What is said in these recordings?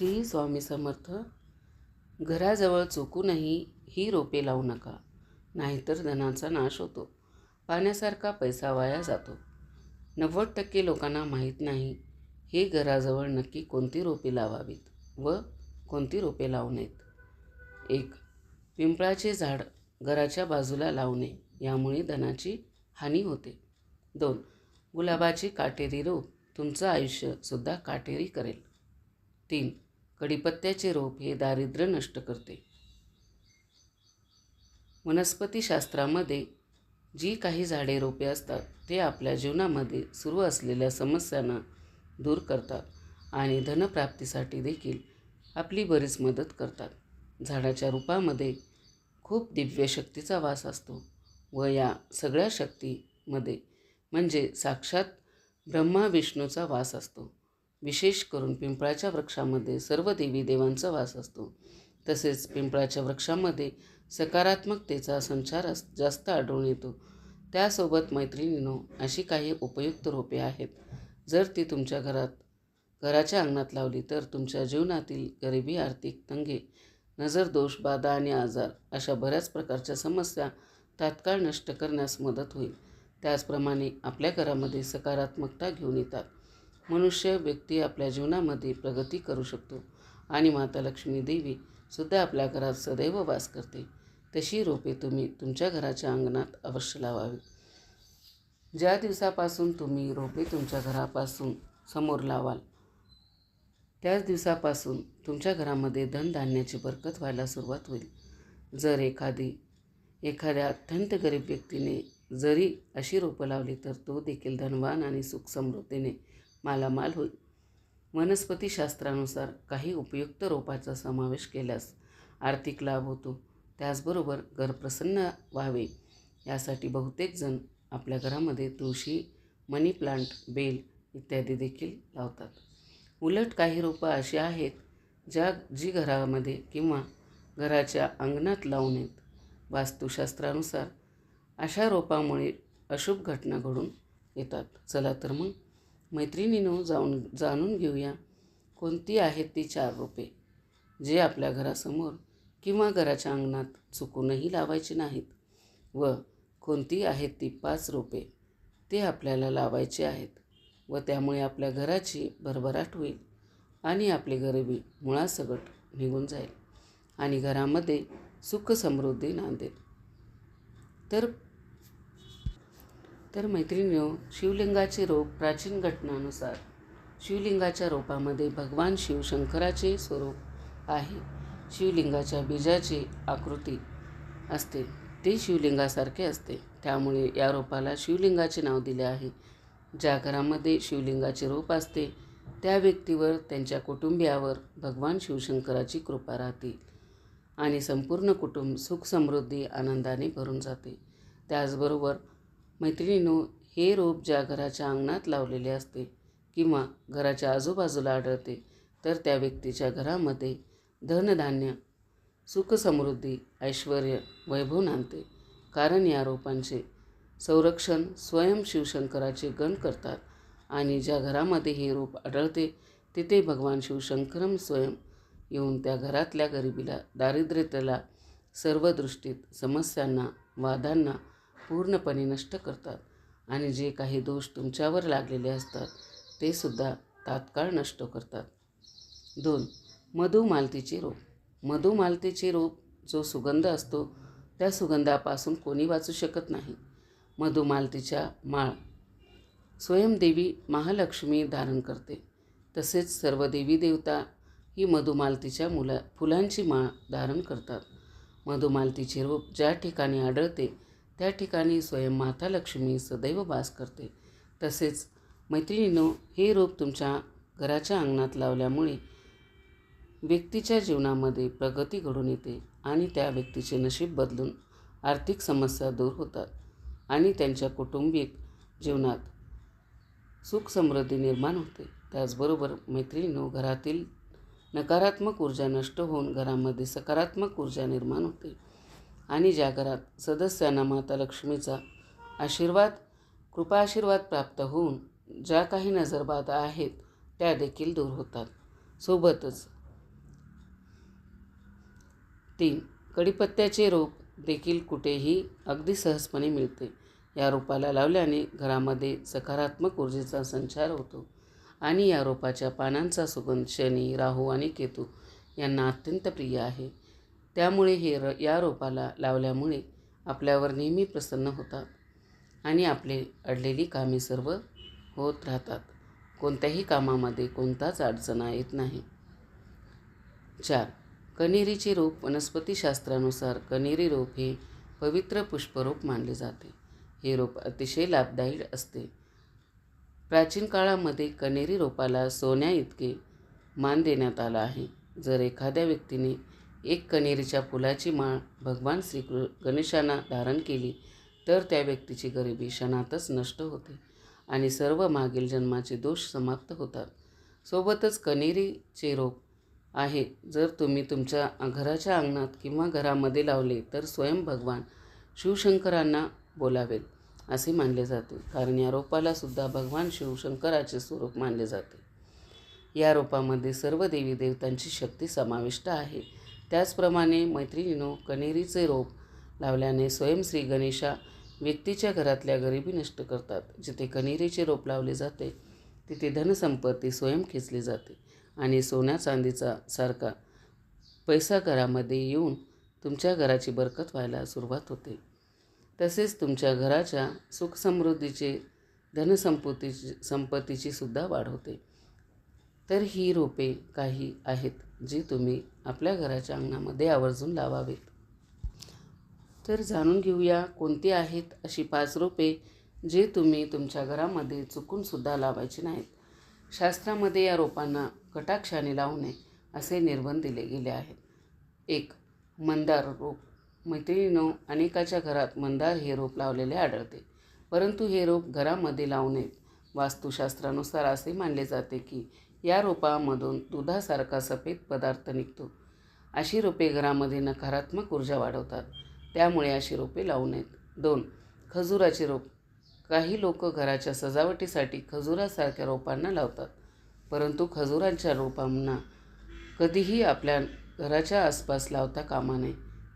श्री स्वामी समर्थ घराजवळ चुकूनही ही रोपे लावू नका नाहीतर धनाचा नाश होतो. पाण्यासारखा पैसा वाया जातो. नव्वद टक्के लोकांना माहीत नाही हे घराजवळ नक्की कोणती रोपे लावावीत व कोणती रोपे लावू नयेत. एक पिंपळाचे झाड घराच्या बाजूला लावू नये यामुळे धनाची हानी होते. दोन गुलाबाची काटेरी रोप तुमचं आयुष्यसुद्धा काटेरी करेल. तीन कडीपत्त्याचे रोप हे दारिद्र्य नष्ट करते. वनस्पतीशास्त्रामध्ये जी काही झाडे रोपे असतात ते आपल्या जीवनामध्ये सुरू असलेल्या समस्यांना दूर करतात आणि धनप्राप्तीसाठी देखील आपली बरीच मदत करतात. झाडाच्या रूपामध्ये खूप दिव्य शक्तीचा वास असतो व या सगळ्या शक्तीमध्ये म्हणजे साक्षात ब्रह्मा विष्णूचा वास असतो. विशेष करून पिंपळाच्या वृक्षामध्ये सर्व देवी देवांचा वास असतो. तसेच पिंपळाच्या वृक्षामध्ये सकारात्मकतेचा संचार अस जास्त आढळून येतो. त्यासोबत मैत्रिणीनो अशी काही उपयुक्त रोपे आहेत. जर ती तुमच्या घरात घराच्या अंगणात लावली तर तुमच्या जीवनातील गरिबी आर्थिक तंगे नजर दोष बाधा आणि आजार अशा बऱ्याच प्रकारच्या समस्या तात्काळ नष्ट करण्यास मदत होईल. त्याचप्रमाणे आपल्या घरामध्ये सकारात्मकता घेऊन येतात. मनुष्य व्यक्ती आपल्या जीवनामध्ये प्रगती करू शकतो. आणि माता लक्ष्मी देवी सुद्धा आपल्या घरात सदैव वास करते. तशी रोपे तुम्ही तुमच्या घराच्या अंगणात अवश्य लावावी. ज्या दिवसापासून तुम्ही रोपे तुमच्या घरापासून समोर लावाल त्याच दिवसापासून तुमच्या घरामध्ये धनधान्याची बरकत व्हायला सुरुवात होईल. जर एखादी एखाद्या अत्यंत गरीब व्यक्तीने जरी अशी रोपं लावली तर तो देखील धनवान आणि सुख समृद्धीने मालामाल होईल. वनस्पतीशास्त्रानुसार काही उपयुक्त रोपाचा समावेश केल्यास आर्थिक लाभ होतो. त्याचबरोबर घर प्रसन्न व्हावे. यासाठी बहुतेक जण आपल्या घरामध्ये तुळशी मनी प्लांट बेल इत्यादी देखील लावतात. उलट काही रोपं अशी आहेत ज्या जी घरामध्ये किंवा घराच्या अंगणात लावून येत. वास्तुशास्त्रानुसार अशा रोपामुळे अशुभ घटना घडून येतात. चला तर मग मैत्रिणीनो जाऊन जाणून घेऊया कोणती आहेत ती चार रोपे जे आपल्या घरासमोर किंवा घराच्या अंगणात चुकूनही लावायची नाहीत व कोणती आहेत ती पाच रोपे ते आपल्याला लावायचे आहेत व त्यामुळे आपल्या घराची भरभराट होईल आणि आपली गरिबी मुळासकट निघून जाईल आणि घरामध्ये सुख समृद्धी नांदेल. तर तर मैत्रिणीओ शिवलिंगाचे रोप प्राचीन घटनानुसार शिवलिंगाच्या रोपामध्ये भगवान शिवशंकराचे स्वरूप आहे. शिवलिंगाच्या बीजाची आकृती असते. ते शिवलिंगासारखे असते. त्यामुळे या रोपाला शिवलिंगाचे नाव दिले आहे. ज्या घरामध्ये शिवलिंगाचे रोप असते त्या व्यक्तीवर त्यांच्या कुटुंबियावर भगवान शिवशंकराची कृपा राहते आणि संपूर्ण कुटुंब सुख समृद्धी आनंदाने भरून जाते. त्याचबरोबर मैत्रिणीनो हे रोप ज्या घराच्या अंगणात लावलेले असते किंवा घराच्या आजूबाजूला आढळते तर त्या व्यक्तीच्या घरामध्ये धनधान्य सुख समृद्धी ऐश्वर वैभव नांदते. कारण या रोपांचे संरक्षण स्वयं शिवशंकराचे गण करतात आणि ज्या घरामध्ये हे रूप आढळते तिथे भगवान शिवशंकरम स्वयं येऊन त्या घरातल्या गरिबीला दारिद्र्यतेला सर्व दृष्टीत समस्यांना वादांना पूर्णपणे नष्ट करतात आणि जे काही दोष तुमच्यावर लागलेले असतात ते सुद्धा तात्काळ नष्ट करतात. दोन मधुमालतीचे रोप मधुमालतीचे रोप जो सुगंध असतो त्या सुगंधापासून कोणी वाचू शकत नाही. मधुमालतीच्या माळ. स्वयंदेवी महालक्ष्मी धारण करते. तसेच सर्व देवी देवता ही मधुमालतीच्या मुला फुलांची माळ धारण करतात. मधुमालतीचे रोप ज्या ठिकाणी आढळते त्या ठिकाणी स्वयं माता लक्ष्मी सदैव वास करते. तसेच मैत्रिणीनो हे रोप तुमच्या घराच्या अंगणात लावल्यामुळे व्यक्तीच्या जीवनामध्ये प्रगती घडून येते आणि त्या व्यक्तीचे नशीब बदलून आर्थिक समस्या दूर होतात आणि त्यांच्या कौटुंबिक जीवनात सुख समृद्धी निर्माण होते. त्याचबरोबर मैत्रिणीनो घरातील नकारात्मक ऊर्जा नष्ट होऊन घरामध्ये सकारात्मक ऊर्जा निर्माण होते. आणि ज्या घरात सदस्यांना माता लक्ष्मीचा आशीर्वाद कृपा आशीर्वाद प्राप्त होऊन ज्या काही नजरबाधा आहेत त्या देखील दूर होतात. सोबतच तीन कडीपत्त्याचे रोप देखील कुठेही अगदी सहजपणे मिळते. या रोपाला लावल्याने घरामध्ये सकारात्मक ऊर्जेचा संचार होतो आणि या रोपाच्या पानांचा सुगंध शनी राहू आणि केतू यांना अत्यंत प्रिय आहे. त्यामुळे हे र या रोपाला लावल्यामुळे आपल्यावर नेहमी प्रसन्न होतात आणि आपले अडलेली कामे सर्व होत राहतात. कोणत्याही कामामध्ये कोणताच अडचणा येत नाही. चार. कनेरीचे रोप वनस्पतीशास्त्रानुसार कनेरी रोप हे पवित्र पुष्परोप मानले जाते. हे रोप अतिशय लाभदायी असते. प्राचीन काळामध्ये कनेरी रोपाला सोन्या इतके मान देण्यात आला आहे. जर एखाद्या व्यक्तीने एक कण्हेरीच्या फुलाची माळ भगवान श्रीकृ गणेशांना धारण केली तर त्या व्यक्तीची गरिबी क्षणातच नष्ट होते आणि सर्व मागील जन्माचे दोष समाप्त होतात. सोबतच कणेरीचे रोप आहे. जर तुम्ही तुमच्या घराच्या अंगणात किंवा घरामध्ये लावले तर स्वयं भगवान शिवशंकरांना बोलावेत असे मानले जाते. कारण या रोपाला सुद्धा भगवान शिवशंकराचे स्वरूप मानले जाते. या रोपामध्ये सर्व देवी देवतांची शक्ती समाविष्ट आहे. त्याचप्रमाणे मैत्रिणीनो कनेरीचे रोप लावल्याने स्वयं श्री गणेशा व्यक्तीच्या घरातल्या गरिबी नष्ट करतात. जिथे कनेरीचे रोप लावले जाते तिथे धनसंपत्ती स्वयं खेचली जाते आणि सोन्या चांदीचा सारखा पैसा घरामध्ये येऊन तुमच्या घराची बरकत व्हायला सुरुवात होते. तसेच तुमच्या घराच्या सुखसमृद्धीचे धनसंपत्तीची संपत्तीची सुद्धा वाढ होते. तर ही रोपे काही आहेत. जी तुम्ही आपल्या घराच्या अंगणामध्ये आवर्जून लावावेत. तर जाणून घेऊया कोणती आहेत अशी पाच रोपे जी तुम्ही तुमच्या घरामध्ये चुकूनसुद्धा लावायची नाहीत. शास्त्रामध्ये या रोपांना कटाक्षाने लावू नये असे निर्बंध दिले गेले आहेत. एक मंदार रोप. मैत्रिणीनो अनेकाच्या घरात मंदार हे रोप लावलेले आढळते. परंतु हे रोप घरामध्ये लावू नयेत. वास्तुशास्त्रानुसार असे मानले जाते की या रोपामधून दुधासारखा सफेद पदार्थ निघतो. अशी रोपे घरामध्ये नकारात्मक ऊर्जा वाढवतात. त्यामुळे अशी रोपे लावू नयेत. दोन खजुराचे रोप. काही लोक घराच्या सजावटीसाठी खजुरासारख्या रोपांना लावतात परंतु खजुरांच्या रोपांना कधीही आपल्या घराच्या आसपास लावता कामा नये.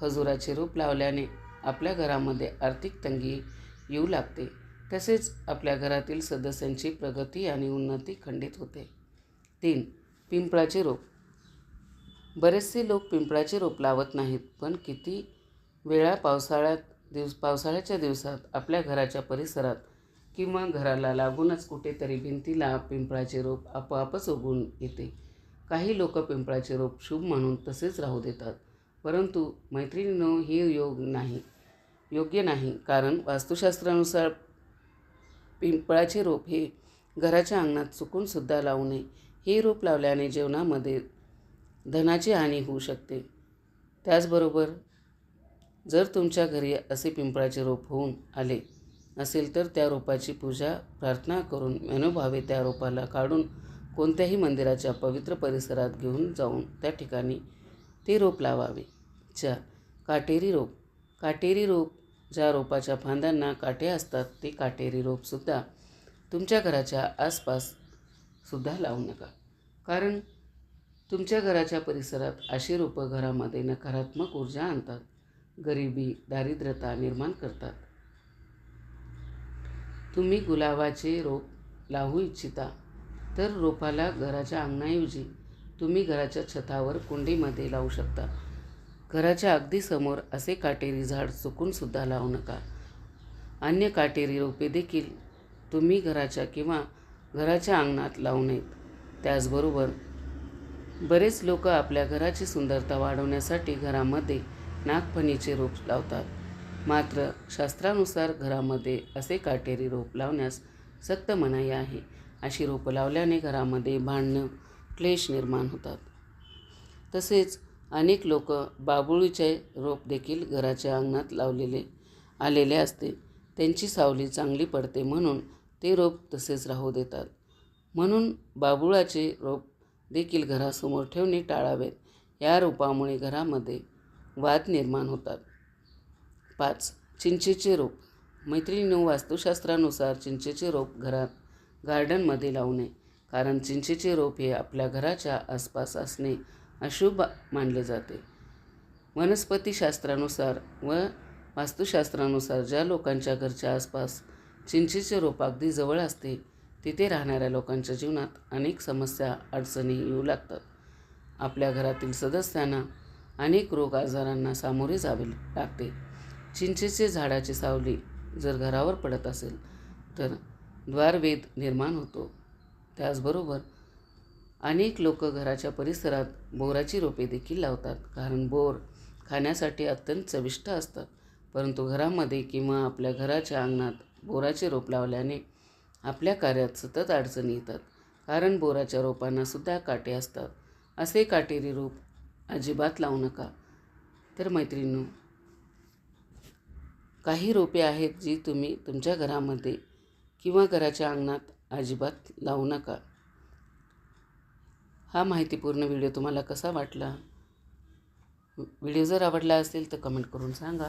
खजुराचे रोप लावल्याने आपल्या घरामध्ये आर्थिक तंगी येऊ लागते. तसेच आपल्या घरातील सदस्यांची प्रगती आणि उन्नती खंडित होते. तीन. पिंपळाचे रोप. बरेचसे लोक पिंपळाचे रोप लावत नाहीत पण किती वेळा पावसाळ्यात दिवस पावसाळ्याच्या दिवसात आपल्या घराच्या परिसरात किंवा घराला लागूनच कुठेतरी भिंतीला पिंपळाचे रोप आपोआपच उगून येते. काही लोक पिंपळाचे रोप शुभ म्हणून तसेच राहू देतात परंतु मैत्रिणीनो हे योग नाही योग्य नाही कारण वास्तुशास्त्रानुसार पिंपळाचे रोप हे घराच्या अंगणात चुकूनसुद्धा लावू नये. हे रोप लावल्याने जेवणामध्ये धनाची हानी होऊ शकते. त्याचबरोबर जर तुमच्या घरी असे पिंपळाचे रोप होऊन आले असेल तर त्या रोपाची पूजा प्रार्थना करून मनोभावे त्या रोपाला काढून कोणत्याही मंदिराच्या पवित्र परिसरात घेऊन जाऊन त्या ठिकाणी ते रोप लावावे. चार काटेरी रोप. काटेरी रोप ज्या रोपाच्या फांद्यांना काटे असतात ते काटेरी रोपसुद्धा तुमच्या घराच्या आसपास सुद्धा लावू नका. कारण तुमच्या घराच्या परिसरात अशी रोपं घरामध्ये नकारात्मक ऊर्जा आणतात. गरिबी दारिद्र्यता निर्माण करतात. तुम्ही गुलाबाचे रोप लावू इच्छिता तर रोपाला घराच्या अंगणाऐवजी तुम्ही घराच्या छतावर कुंडीमध्ये लावू शकता. घराच्या अगदी समोर असे काटेरी झाड चुकूनसुद्धा लावू नका. अन्य काटेरी रोपे देखील तुम्ही घराच्या किंवा घराच्या अंगणात लावू नयेत. त्याचबरोबर बरेच लोक आपल्या घराची सुंदरता वाढवण्यासाठी घरामध्ये नागफणीचे रोप लावतात. मात्र शास्त्रानुसार घरामध्ये असे काटेरी रोप लावण्यास सक्त मनाई आहे. अशी रोपं लावल्याने घरामध्ये भांडणं क्लेश निर्माण होतात. तसेच अनेक लोक बाबुळीचे रोप देखील घराच्या अंगणात लावलेले आलेले असते. त्यांची सावली चांगली पडते म्हणून ते रोप तसेच राहू देतात. म्हणून बाबुळाचे रोप देखील घरासमोर ठेवणे टाळावेत. या रोपामुळे घरामध्ये वाद निर्माण होतात. पाच चिंचेचे रोप. मैत्रिणीनो वास्तुशास्त्रानुसार चिंचेचे रोप घरात गार्डनमध्ये लावू नये कारण चिंचेचे रोप हे आपल्या घराच्या आसपास असणे अशुभ मानले जाते. वनस्पतीशास्त्रानुसार व वास्तुशास्त्रानुसार ज्या लोकांच्या घरच्या आसपास चिंचेचे रोप अगदी जवळ असते तिथे राहणाऱ्या लोकांच्या जीवनात अनेक समस्या अडचणी येऊ लागतात. आपल्या घरातील सदस्यांना अनेक रोग आजारांना सामोरे जावे लागते. चिंचेचे झाडाची सावली जर घरावर पडत असेल तर द्वारवेद निर्माण होतो. त्याचबरोबर अनेक लोक घराच्या परिसरात बोराची रोपे देखील लावतात कारण बोर खाण्यासाठी अत्यंत चविष्ट असतात परंतु घरामध्ये किंवा आपल्या घराच्या अंगणात बोराचे रोप लावल्याने आपल्या कार्यात सतत अडचणी येतात. कारण बोराच्या रोपांना सुद्धा काटे असतात. असे काटेरी रोप अजिबात लावू नका. तर मैत्रिणींनो काही रोपे आहेत जी तुम्ही तुमच्या घरामध्ये किंवा घराच्या अंगणात अजिबात लावू नका. हा माहितीपूर्ण व्हिडिओ तुम्हाला कसा वाटला? व्हिडिओ जर आवडला असेल तर कमेंट करून सांगा.